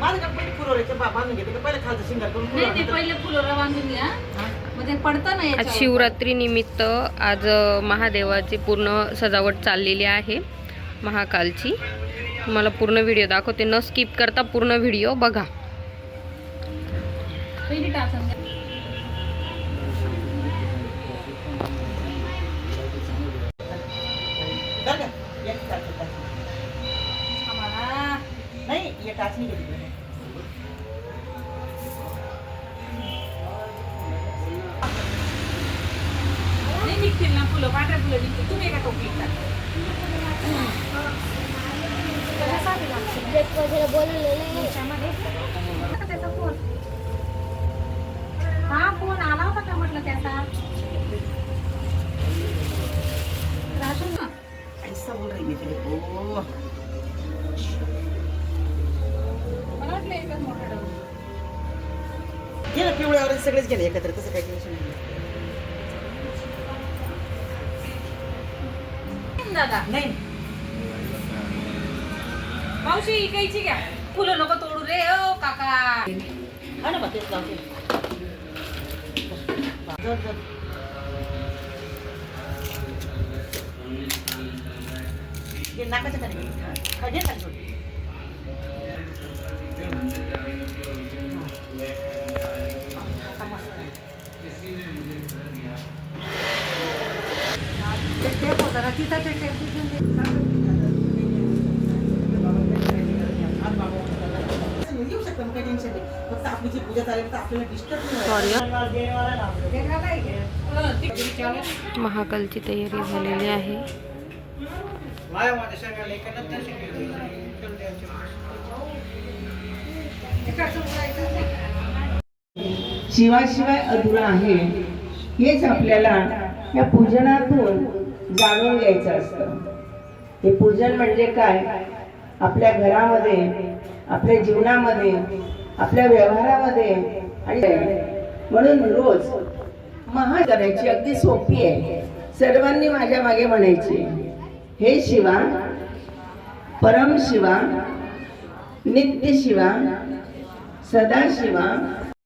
माझं का पहिले फुलवरायचे बा बांधून घेते. का पहिले खालचं शिंगार करून नाही ते फुलवरा पहिले फुलोरा बांधून घ्या. मग ते पडतं ना आज याच्यावर. शिवरात्री निमित्त आज अ, महादेवाची पूर्ण सजावट चाललेली आहे महाकालची. तुम्हाला पूर्ण व्हिडिओ दाखवते. न स्किप करता पूर्ण व्हिडिओ बघा. पहिली टाचन घ्या. बरं का? नाही घेतली नाही निघतील ना फुलं पांढऱ्या फुलं निघतील तुम्ही एका टोपलीत टाका. त्याचा फोन. हा फोन आला होता का म्हटलं त्याचा? राशन ना. ऐसा बोल रही मी तेरे को. गेलं पिवळ्यावर सगळेच गेले एकत्र. तसं काही टेन्शन नाही. दादा. नाही. मावशी इकायची घ्या. फुलं नको तोडू रे ओ काका. हा ना बा तेच लावते जर जर नाकाच्या खाली. हा, घे खाली थोडी. हा, मस्त. ते टेप होता ना तिथं ते टेप येऊ मग काही टेन्शन नाही फक्त आपली जी पूजा चालेल तर आपल्याला डिस्टर्ब महाकालची तयारी झालेली आहे. शिवाशिवाय अधुरा आहे. हेच आपल्याला या पूजनातून जाणून घ्यायचं असतं. हे पूजन म्हणजे काय? आपल्या घरामध्ये आपल्या जीवनामध्ये आपल्या व्यवहारामध्ये आणि म्हणून रोज महा करायची अगदी सोपी आहे. सर्वांनी माझ्या मागे म्हणायची हे शिवा परम शिवा नित्य शिवा सदाशिवा